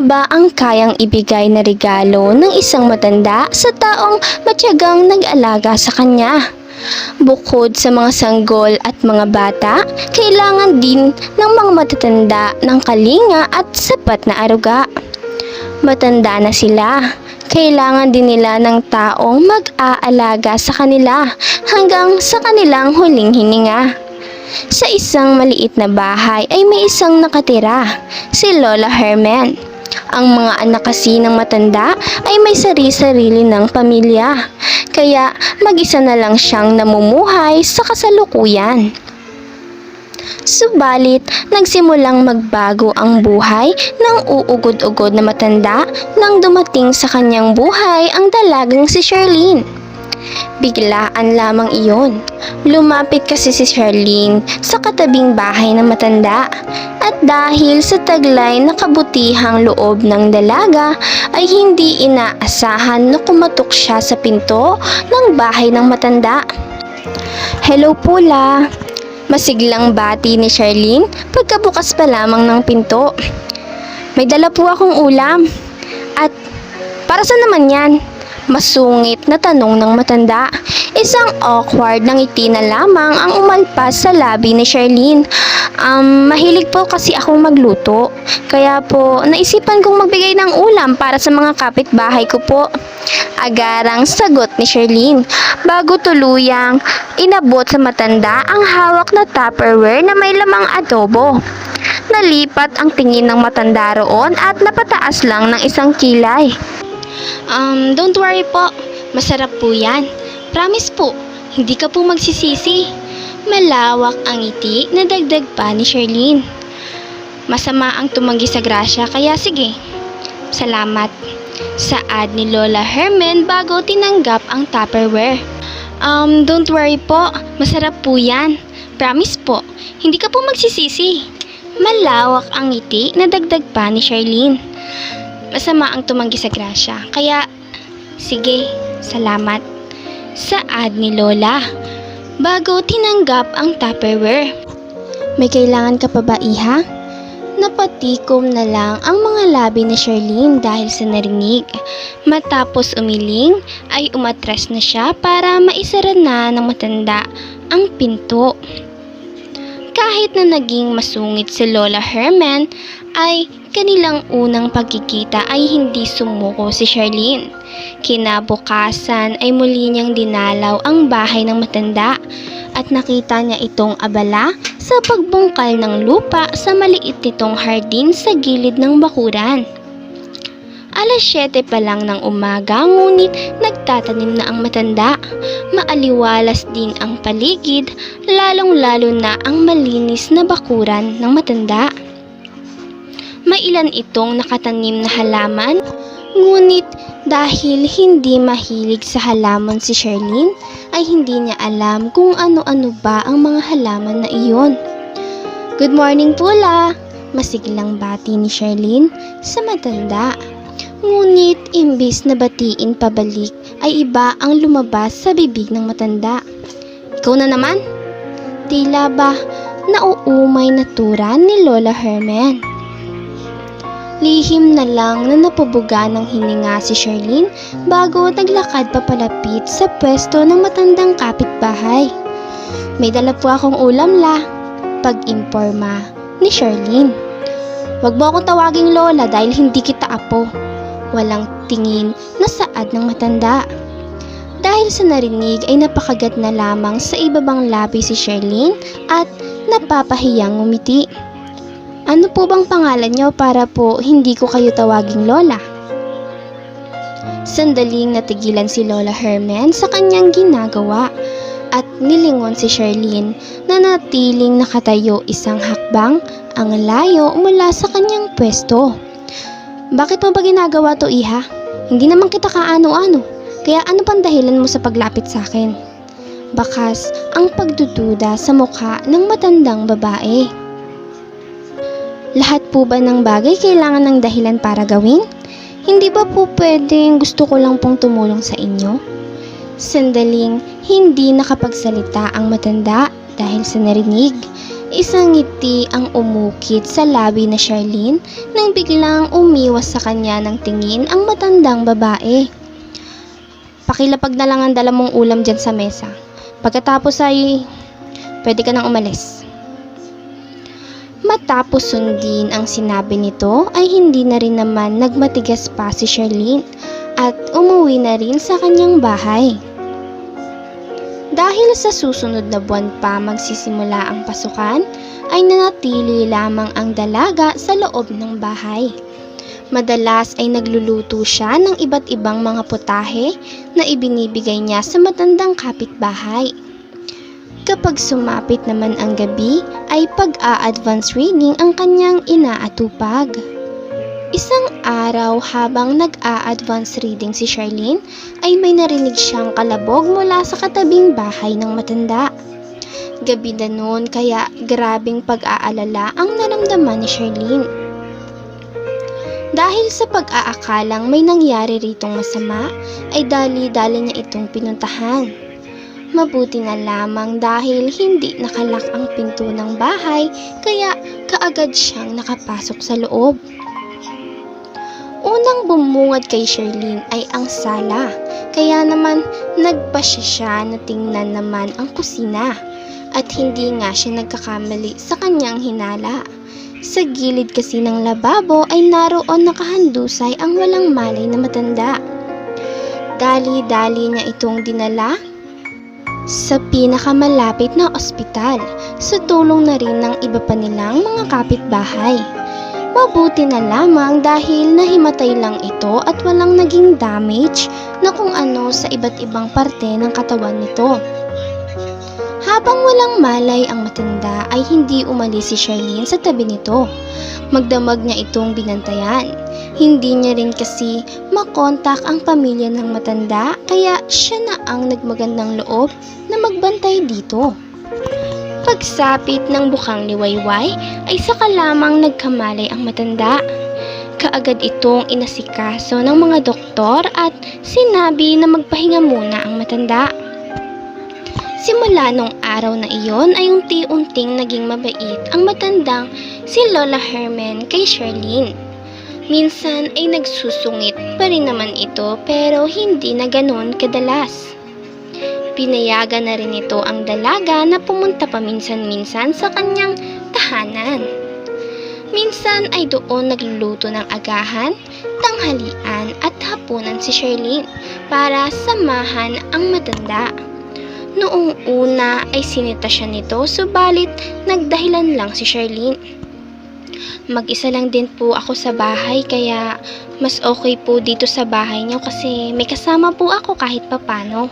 ba ang kayang ibigay na regalo ng isang matanda sa taong matyagang nag-alaga sa kanya? Bukod sa mga sanggol at mga bata, kailangan din ng mga matatanda ng kalinga at sapat na aruga. Matanda na sila. Kailangan din nila ng taong mag-aalaga sa kanila hanggang sa kanilang huling hininga. Sa isang maliit na bahay ay may isang nakatira, si Lola Herman. Ang mga anak kasi ng matanda ay may sari-sarili ng pamilya, kaya mag-isa na lang siyang namumuhay sa kasalukuyan. Subalit, nagsimulang magbago ang buhay ng uugod-ugod na matanda nang dumating sa kanyang buhay ang dalagang si Charlene. Biglaan lamang iyon. Lumapit kasi si Charlene sa katabing bahay ng matanda at dahil sa taglay na kabutihang loob ng dalaga ay hindi inaasahan na kumatok siya sa pinto ng bahay ng matanda. Hello po la. Masiglang bati ni Charlene pagkabukas pa lamang ng pinto. May dala po akong ulam. At para sa naman yan? Masungit na tanong ng matanda. Isang awkward na ngiti na lamang ang umalpas sa labi ni Charlene. Um, mahilig po kasi akong magluto. Kaya po, naisipan kong magbigay ng ulam para sa mga kapitbahay ko po. Agarang sagot ni Charlene bago tuluyang inabot sa matanda ang hawak na tupperware na may lamang adobo. Nalipat ang tingin ng matanda roon at napataas lang ng isang kilay. Um, don't worry po. Masarap po yan. Promise po, hindi ka po magsisisi. Malawak ang ngiti na dagdag pa ni Charlene. Masama ang tumanggi sa grasya kaya sige. Salamat. Saad ni Lola Herman bago tinanggap ang Tupperware. Um, don't worry po. Masarap po yan. Promise po, hindi ka po magsisisi. Malawak ang ngiti na dagdag pa ni Charlene masama ang tumanggi sa grasya. Kaya, sige, salamat. Saad ni Lola. Bago tinanggap ang Tupperware. May kailangan ka pa ba, Iha? Napatikom na lang ang mga labi ni Charlene dahil sa narinig. Matapos umiling, ay umatras na siya para maisara na ng matanda ang pinto. Kahit na naging masungit si Lola Herman, ay kanilang unang pagkikita ay hindi sumuko si Charlene. Kinabukasan ay muli niyang dinalaw ang bahay ng matanda at nakita niya itong abala sa pagbungkal ng lupa sa maliit nitong hardin sa gilid ng bakuran. Alas 7 pa lang ng umaga ngunit nagtatanim na ang matanda. Maaliwalas din ang paligid, lalong-lalo na ang malinis na bakuran ng matanda. May ilan itong nakatanim na halaman, ngunit dahil hindi mahilig sa halaman si Charlene, ay hindi niya alam kung ano-ano ba ang mga halaman na iyon. Good morning Pula! Masiglang bati ni Charlene sa matanda. Ngunit imbis na batiin pabalik ay iba ang lumabas sa bibig ng matanda. Ikaw na naman? Tila ba nauumay na tura ni Lola Herman? Lihim na lang na napubuga ng hininga si Charlene bago naglakad papalapit sa pwesto ng matandang kapitbahay. May dala po akong ulam la, pag-imporma ni Charlene. Huwag mo akong tawaging lola dahil hindi kita apo. Walang tingin na saad ng matanda. Dahil sa narinig ay napakagat na lamang sa ibabang labi si Charlene at napapahiyang umiti. Ano po bang pangalan niyo para po hindi ko kayo tawaging Lola? Sandaling natigilan si Lola Herman sa kanyang ginagawa at nilingon si Charlene na natiling nakatayo isang hakbang ang layo mula sa kanyang pwesto. Bakit mo ba ginagawa to, Iha? Hindi naman kita kaano-ano. Kaya ano pang dahilan mo sa paglapit sa akin? Bakas ang pagdududa sa mukha ng matandang babae. Po ba ng bagay kailangan ng dahilan para gawin? Hindi ba po pwedeng gusto ko lang pong tumulong sa inyo? Sandaling hindi nakapagsalita ang matanda dahil sa narinig. Isang ngiti ang umukit sa labi na Charlene nang biglang umiwas sa kanya ng tingin ang matandang babae. Pakilapag na lang ang dala ulam dyan sa mesa. Pagkatapos ay pwede ka nang umalis. Matapos sundin ang sinabi nito ay hindi na rin naman nagmatigas pa si Charlene at umuwi na rin sa kanyang bahay. Dahil sa susunod na buwan pa magsisimula ang pasukan, ay nanatili lamang ang dalaga sa loob ng bahay. Madalas ay nagluluto siya ng iba't ibang mga putahe na ibinibigay niya sa matandang kapitbahay. Kapag sumapit naman ang gabi, ay pag-a-advance reading ang kanyang inaatupag. Isang araw habang nag-a-advance reading si Charlene ay may narinig siyang kalabog mula sa katabing bahay ng matanda. Gabi na noon kaya grabing pag-aalala ang naramdaman ni Charlene. Dahil sa pag-aakalang may nangyari ritong masama, ay dali-dali niya itong pinuntahan. Mabuti na lamang dahil hindi nakalak ang pinto ng bahay kaya kaagad siyang nakapasok sa loob. Unang bumungad kay Sherlyn ay ang sala, kaya naman nagpasya siya na tingnan naman ang kusina at hindi nga siya nagkakamali sa kanyang hinala. Sa gilid kasi ng lababo ay naroon nakahandusay ang walang malay na matanda. Dali-dali niya itong dinala sa pinakamalapit na ospital sa tulong na rin ng iba pa nilang mga kapitbahay. Mabuti na lamang dahil nahimatay lang ito at walang naging damage na kung ano sa iba't ibang parte ng katawan nito. Habang walang malay ang matanda ay hindi umalis si Charlene sa tabi nito. Magdamag niya itong binantayan. Hindi niya rin kasi makontak ang pamilya ng matanda kaya siya na ang nagmagandang loob na magbantay dito. Pagsapit ng bukang liwayway ay saka lamang nagkamalay ang matanda. Kaagad itong inasikaso ng mga doktor at sinabi na magpahinga muna ang matanda. Simula nung araw na iyon ay unti-unting naging mabait ang matandang si Lola Herman kay Charlene. Minsan ay nagsusungit pa rin naman ito pero hindi na ganoon kadalas. Pinayagan na rin ito ang dalaga na pumunta paminsan-minsan sa kanyang tahanan. Minsan ay doon nagluluto ng agahan, tanghalian at hapunan si Charlene para samahan ang matanda. Noong una ay sinita siya nito subalit nagdahilan lang si Charlene. Mag-isa lang din po ako sa bahay kaya mas okay po dito sa bahay niyo kasi may kasama po ako kahit papano.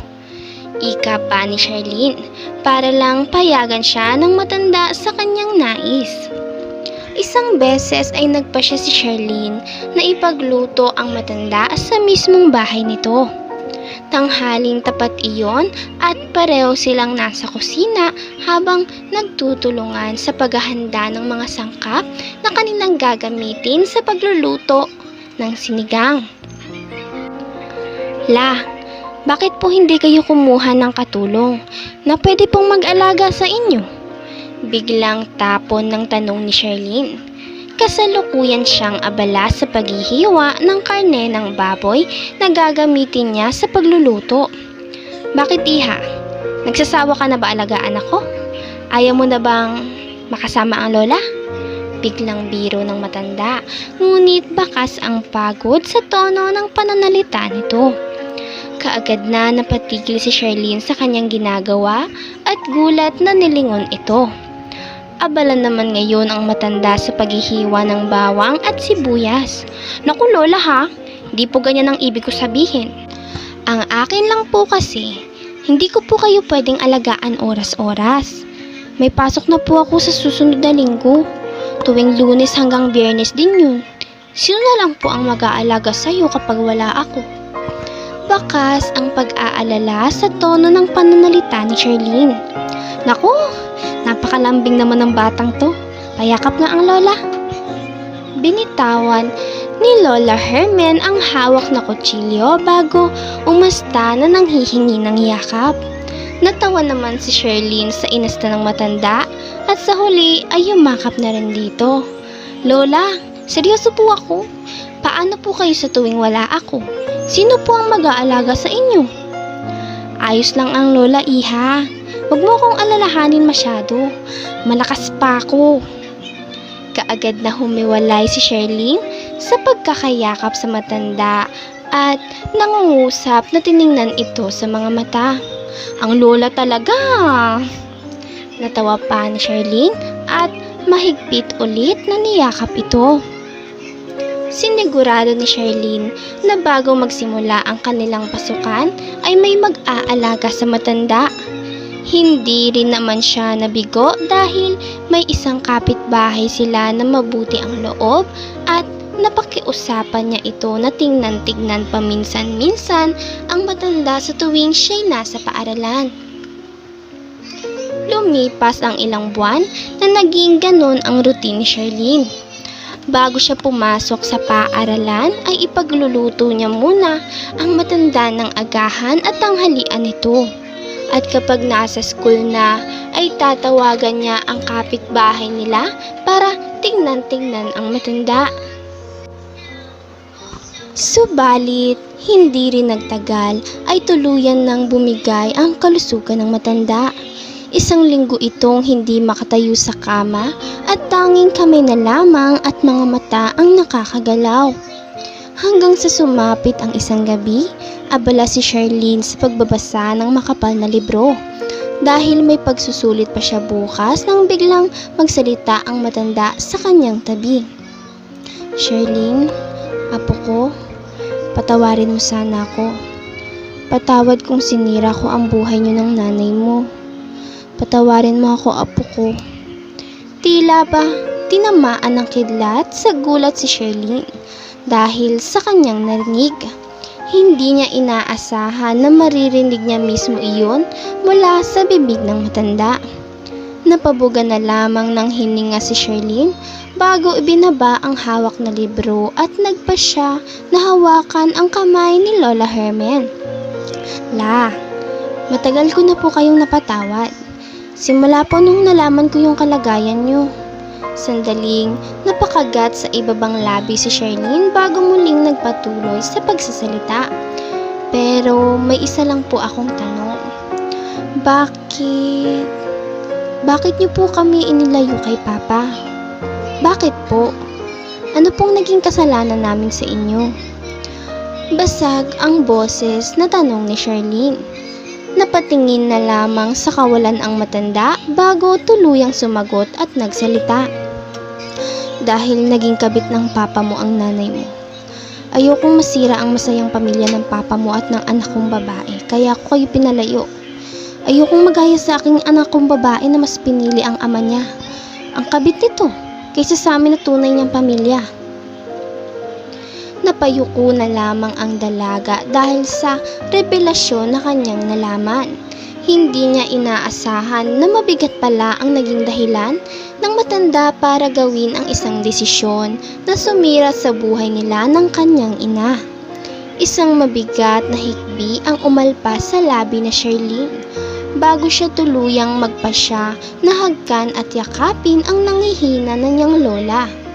Ika pa ni Charlene para lang payagan siya ng matanda sa kanyang nais. Isang beses ay nagpa siya si Charlene na ipagluto ang matanda sa mismong bahay nito. Tanghaling tapat iyon at pareho silang nasa kusina habang nagtutulungan sa paghahanda ng mga sangkap na kanilang gagamitin sa pagluluto ng sinigang. La, bakit po hindi kayo kumuha ng katulong na pwede pong mag-alaga sa inyo? Biglang tapon ng tanong ni Charlene. Kasalukuyan siyang abala sa paghihiwa ng karne ng baboy na gagamitin niya sa pagluluto. Bakit iha? Nagsasawa ka na ba alagaan ako? Ayaw mo na bang makasama ang lola? Biglang biro ng matanda, ngunit bakas ang pagod sa tono ng pananalita nito. Kaagad na napatigil si Charlene sa kanyang ginagawa at gulat na nilingon ito. Abala naman ngayon ang matanda sa paghihiwa ng bawang at sibuyas. Naku lola ha, di po ganyan ang ibig ko sabihin. Ang akin lang po kasi, hindi ko po kayo pwedeng alagaan oras-oras. May pasok na po ako sa susunod na linggo. Tuwing lunes hanggang biyernes din yun. Sino na lang po ang mag-aalaga sa'yo kapag wala ako? Bakas ang pag-aalala sa tono ng pananalita ni Charlene. Naku, napakalambing naman ng batang to. Payakap nga ang lola. Binitawan ni Lola Herman ang hawak na kutsilyo bago umasta na nanghihingi ng yakap. Natawa naman si Sherlyn sa inasta ng matanda at sa huli ay yumakap na rin dito. Lola, seryoso po ako. Paano po kayo sa tuwing wala ako? Sino po ang mag-aalaga sa inyo? Ayos lang ang lola, iha. Huwag mo akong alalahanin masyado. Malakas pa ako. Kaagad na humiwalay si Sherlyn sa pagkakayakap sa matanda at nangungusap na tiningnan ito sa mga mata. Ang lola talaga! Natawa pa ni Sherlyn at mahigpit ulit na niyakap ito. Sinigurado ni Sherlyn na bago magsimula ang kanilang pasukan ay may mag-aalaga sa matanda. Hindi rin naman siya nabigo dahil may isang kapitbahay sila na mabuti ang loob at napakiusapan niya ito na tingnan-tignan paminsan-minsan ang matanda sa tuwing siya'y nasa paaralan. Lumipas ang ilang buwan na naging ganon ang routine ni Charlene. Bago siya pumasok sa paaralan ay ipagluluto niya muna ang matanda ng agahan at tanghalian nito. At kapag nasa school na ay tatawagan niya ang kapitbahay nila para tingnan-tingnan ang matanda. Subalit, hindi rin nagtagal ay tuluyan nang bumigay ang kalusugan ng matanda. Isang linggo itong hindi makatayo sa kama at tanging kamay na lamang at mga mata ang nakakagalaw. Hanggang sa sumapit ang isang gabi, abala si Charlene sa pagbabasa ng makapal na libro. Dahil may pagsusulit pa siya bukas nang biglang magsalita ang matanda sa kanyang tabi. Charlene, apo ko, patawarin mo sana ako. Patawad kung sinira ko ang buhay niyo ng nanay mo. Patawarin mo ako, apo ko. Tila ba, tinamaan ng kidlat sa gulat si Sherlyn dahil sa kanyang narinig. Hindi niya inaasahan na maririnig niya mismo iyon mula sa bibig ng matanda. Napabuga na lamang ng hininga si Sherlyn bago ibinaba ang hawak na libro at nagpa siya na hawakan ang kamay ni Lola Hermen. La, matagal ko na po kayong napatawad. Simula po nung nalaman ko yung kalagayan nyo. Sandaling napakagat sa ibabang labi si Charlene bago muling nagpatuloy sa pagsasalita. Pero may isa lang po akong tanong. Bakit? Bakit niyo po kami inilayo kay Papa? Bakit po? Ano pong naging kasalanan namin sa inyo? Basag ang boses na tanong ni Charlene. Napatingin na lamang sa kawalan ang matanda bago tuluyang sumagot at nagsalita. Dahil naging kabit ng papa mo ang nanay mo. Ayokong masira ang masayang pamilya ng papa mo at ng anak kong babae, kaya ako kayo pinalayo. Ayokong magaya sa aking anak kong babae na mas pinili ang ama niya. Ang kabit nito, kaysa sa amin na tunay niyang pamilya. Napayuko na lamang ang dalaga dahil sa revelasyon na kanyang nalaman. Hindi niya inaasahan na mabigat pala ang naging dahilan ng matanda para gawin ang isang desisyon na sumira sa buhay nila ng kanyang ina. Isang mabigat na hikbi ang umalpas sa labi na Charlene bago siya tuluyang magpasya na hagkan at yakapin ang nangihina na niyang lola.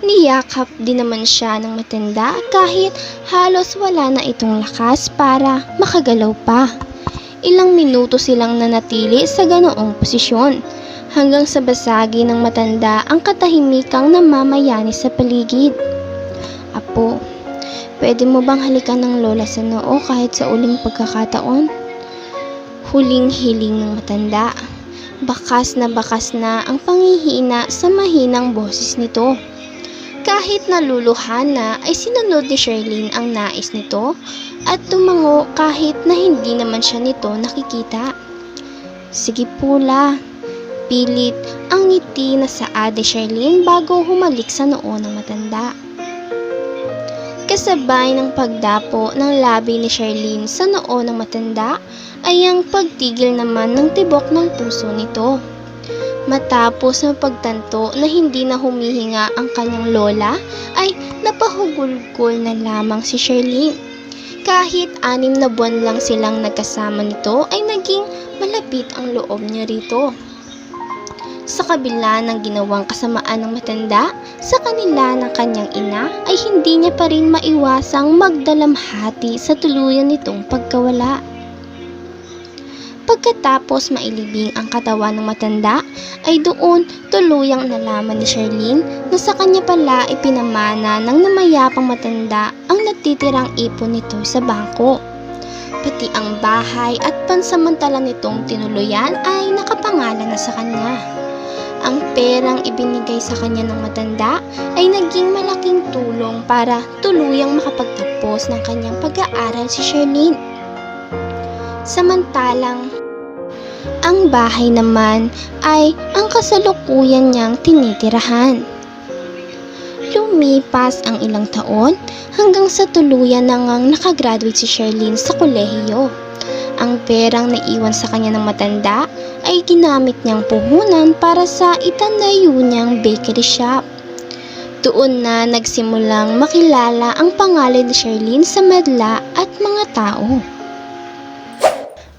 Niyakap din naman siya ng matanda kahit halos wala na itong lakas para makagalaw pa. Ilang minuto silang nanatili sa ganoong posisyon hanggang sa basagi ng matanda ang katahimikang namamayani sa paligid. Apo, pwede mo bang halikan ng lola sa noo kahit sa uling pagkakataon? Huling hiling ng matanda. Bakas na bakas na ang pangihina sa mahinang boses nito. Kahit naluluhan na ay sinunod ni Sherlyn ang nais nito at tumango kahit na hindi naman siya nito nakikita. Sige pula, pilit ang ngiti na saad ni Sherlyn bago humalik sa noo ng matanda. Kasabay ng pagdapo ng labi ni Sherlyn sa noo ng matanda ay ang pagtigil naman ng tibok ng puso nito. Matapos ng pagtanto na hindi na humihinga ang kanyang lola, ay napahugulgol na lamang si Sherlyn. Kahit anim na buwan lang silang nagkasama nito ay naging malapit ang loob niya rito. Sa kabila ng ginawang kasamaan ng matanda sa kanila ng kanyang ina ay hindi niya pa rin maiwasang magdalamhati sa tuluyan nitong pagkawala. Pagkatapos mailibing ang katawan ng matanda, ay doon tuluyang nalaman ni Charlene na sa kanya pala ipinamana ng namayapang matanda ang natitirang ipon nito sa bangko. Pati ang bahay at pansamantala nitong tinuluyan ay nakapangalan na sa kanya. Ang perang ibinigay sa kanya ng matanda ay naging malaking tulong para tuluyang makapagtapos ng kanyang pag-aaral si Charlene. Samantalang, ang bahay naman ay ang kasalukuyan niyang tinitirahan. Lumipas ang ilang taon hanggang sa tuluyan na ngang nakagraduate si Charlene sa kolehiyo. Ang perang naiwan sa kanya ng matanda ay ginamit niyang puhunan para sa itanayo niyang bakery shop. Doon na nagsimulang makilala ang pangalan ni Charlene sa madla at mga tao.